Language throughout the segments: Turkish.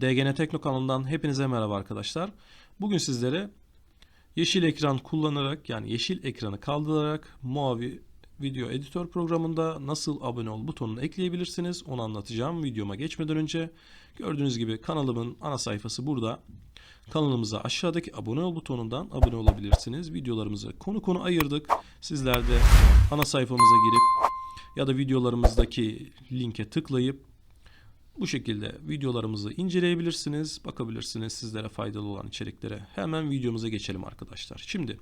DGN Tekno kanalından hepinize merhaba arkadaşlar. Bugün sizlere yeşil ekran kullanarak yani yeşil ekranı kaldırarak Moavi Video Editör programında nasıl abone ol butonunu ekleyebilirsiniz onu anlatacağım videoma geçmeden önce. Gördüğünüz gibi kanalımın ana sayfası burada. Kanalımıza aşağıdaki abone ol butonundan abone olabilirsiniz. Videolarımızı konu konu ayırdık. Sizler de ana sayfamıza girip ya da videolarımızdaki linke tıklayıp bu şekilde videolarımızı inceleyebilirsiniz, bakabilirsiniz sizlere faydalı olan içeriklere. Hemen videomuza geçelim arkadaşlar. Şimdi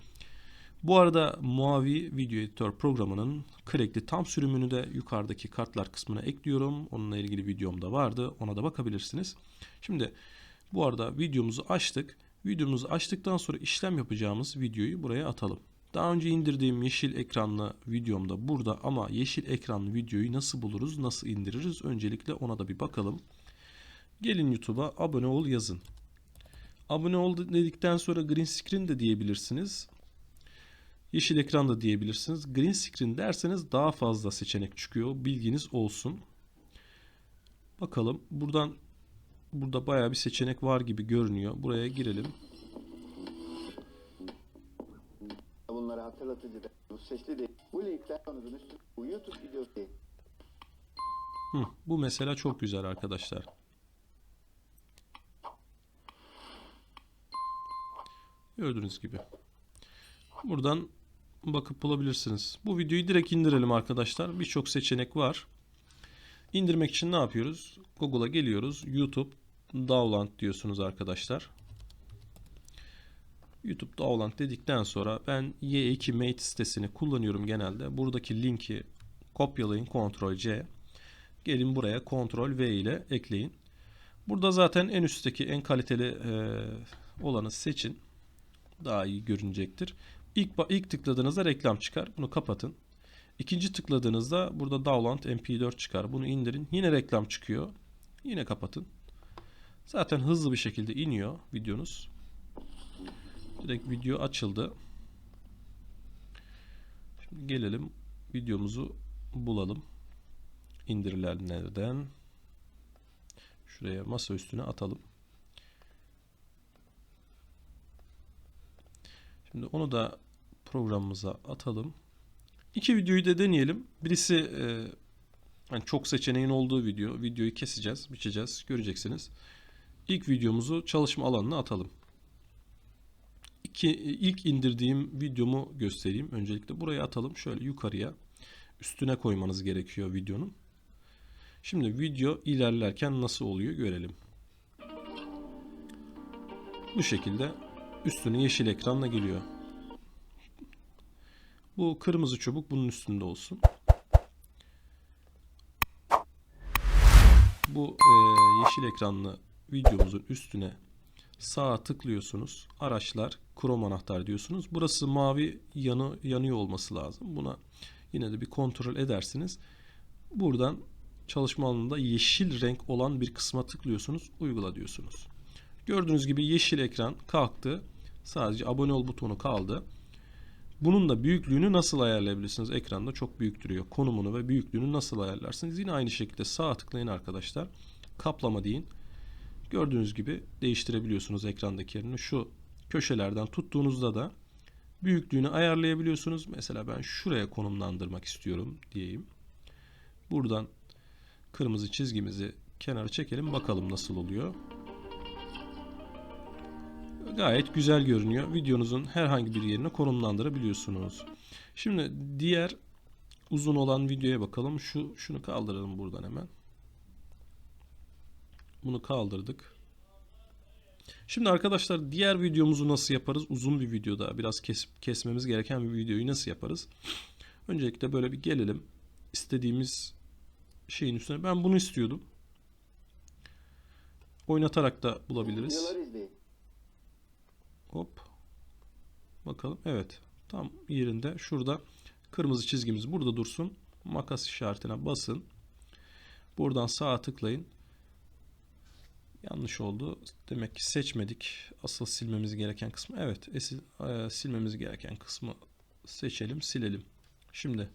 bu arada Muavi Video Editör programının Crack'li tam sürümünü de yukarıdaki kartlar kısmına ekliyorum. Onunla ilgili videom da vardı. Ona da bakabilirsiniz. Şimdi bu arada videomuzu açtık. Videomuzu açtıktan sonra işlem yapacağımız videoyu buraya atalım. Daha önce indirdiğim yeşil ekranlı videomda burada ama yeşil ekranlı videoyu nasıl buluruz, nasıl indiririz? Öncelikle ona da bir bakalım. Gelin YouTube'a abone ol yazın. Abone ol dedikten sonra green screen de diyebilirsiniz. Yeşil ekran da diyebilirsiniz. Green screen derseniz daha fazla seçenek çıkıyor. Bilginiz olsun. Bakalım buradan burada bayağı bir seçenek var gibi görünüyor. Buraya girelim. Hatırlatıcı da sesli değil. Bu linkler konunun bu YouTube videosu değil. Hı, bu mesela çok güzel arkadaşlar. Gördüğünüz gibi. Buradan bakıp bulabilirsiniz. Bu videoyu direkt indirelim arkadaşlar. Birçok seçenek var. İndirmek için ne yapıyoruz? Google'a geliyoruz. YouTube Download diyorsunuz arkadaşlar. YouTube Download dedikten sonra ben Y2 Mate sitesini kullanıyorum genelde. Buradaki linki kopyalayın Ctrl C. Gelin buraya Ctrl V ile ekleyin. Burada zaten en üstteki en kaliteli e, olanı seçin. Daha iyi görünecektir. İlk, ilk tıkladığınızda reklam çıkar. Bunu kapatın. İkinci tıkladığınızda burada Download MP4 çıkar. Bunu indirin. Yine reklam çıkıyor. Yine kapatın. Zaten hızlı bir şekilde iniyor videonuz. Direkt video açıldı. Şimdi gelelim videomuzu bulalım. İndirilenlerden şuraya masa üstüne atalım. Şimdi onu da programımıza atalım. İki videoyu da deneyelim. Birisi e, yani çok seçeneğin olduğu video. Videoyu keseceğiz, biçeceğiz. Göreceksiniz. İlk videomuzu çalışma alanına atalım. İki, ilk indirdiğim videomu göstereyim. Öncelikle buraya atalım. Şöyle yukarıya üstüne koymanız gerekiyor videonun. Şimdi video ilerlerken nasıl oluyor görelim. Bu şekilde üstüne yeşil ekranla geliyor. Bu kırmızı çubuk bunun üstünde olsun. Bu e, yeşil ekranlı videomuzun üstüne sağa tıklıyorsunuz. Araçlar, Chrome anahtar diyorsunuz. Burası mavi yanı yanıyor olması lazım. Buna yine de bir kontrol edersiniz. Buradan çalışma alanında yeşil renk olan bir kısma tıklıyorsunuz. Uygula diyorsunuz. Gördüğünüz gibi yeşil ekran kalktı. Sadece abone ol butonu kaldı. Bunun da büyüklüğünü nasıl ayarlayabilirsiniz? Ekranda çok büyük duruyor. Konumunu ve büyüklüğünü nasıl ayarlarsınız? Yine aynı şekilde sağa tıklayın arkadaşlar. Kaplama deyin. Gördüğünüz gibi değiştirebiliyorsunuz ekrandaki yerini. Şu köşelerden tuttuğunuzda da büyüklüğünü ayarlayabiliyorsunuz. Mesela ben şuraya konumlandırmak istiyorum diyeyim. Buradan kırmızı çizgimizi kenara çekelim bakalım nasıl oluyor. Gayet güzel görünüyor. Videonuzun herhangi bir yerine konumlandırabiliyorsunuz. Şimdi diğer uzun olan videoya bakalım. Şu şunu kaldıralım buradan hemen. Bunu kaldırdık. Şimdi arkadaşlar diğer videomuzu nasıl yaparız? Uzun bir videoda biraz kes, kesmemiz gereken bir videoyu nasıl yaparız? Öncelikle böyle bir gelelim. İstediğimiz şeyin üstüne. Ben bunu istiyordum. Oynatarak da bulabiliriz. Hop. Bakalım. Evet. Tam yerinde. Şurada kırmızı çizgimiz burada dursun. Makas işaretine basın. Buradan sağa tıklayın. Yanlış oldu. Demek ki seçmedik. Asıl silmemiz gereken kısmı. Evet. Esil, e, silmemiz gereken kısmı seçelim. Silelim. Şimdi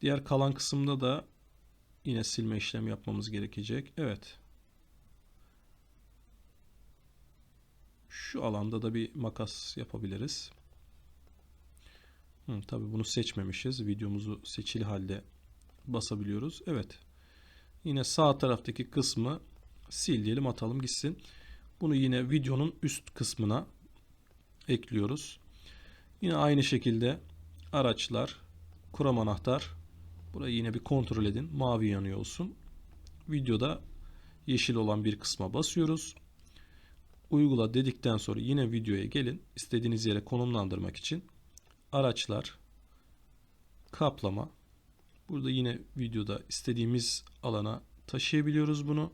diğer kalan kısımda da yine silme işlemi yapmamız gerekecek. Evet. Şu alanda da bir makas yapabiliriz. Hı, tabii bunu seçmemişiz. Videomuzu seçili halde basabiliyoruz. Evet. Yine sağ taraftaki kısmı sil diyelim atalım gitsin. Bunu yine videonun üst kısmına ekliyoruz. Yine aynı şekilde araçlar, kuram anahtar. Burayı yine bir kontrol edin. Mavi yanıyor olsun. Videoda yeşil olan bir kısma basıyoruz. Uygula dedikten sonra yine videoya gelin. İstediğiniz yere konumlandırmak için araçlar, kaplama. Burada yine videoda istediğimiz alana taşıyabiliyoruz bunu.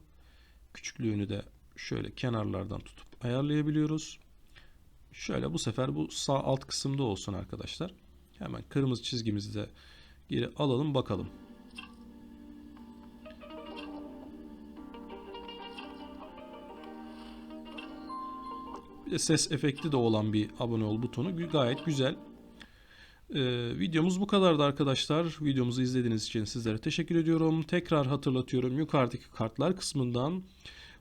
Küçüklüğünü de şöyle kenarlardan tutup ayarlayabiliyoruz. Şöyle bu sefer bu sağ alt kısımda olsun arkadaşlar. Hemen kırmızı çizgimizi de geri alalım bakalım. Bir de ses efekti de olan bir abone ol butonu gayet güzel. Ee, videomuz bu kadardı arkadaşlar. Videomuzu izlediğiniz için sizlere teşekkür ediyorum. Tekrar hatırlatıyorum. Yukarıdaki kartlar kısmından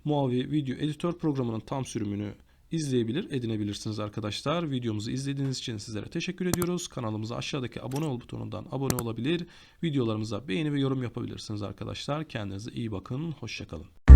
Muavi Video Editör programının tam sürümünü izleyebilir, edinebilirsiniz arkadaşlar. Videomuzu izlediğiniz için sizlere teşekkür ediyoruz. Kanalımıza aşağıdaki abone ol butonundan abone olabilir. Videolarımıza beğeni ve yorum yapabilirsiniz arkadaşlar. Kendinize iyi bakın. Hoşçakalın.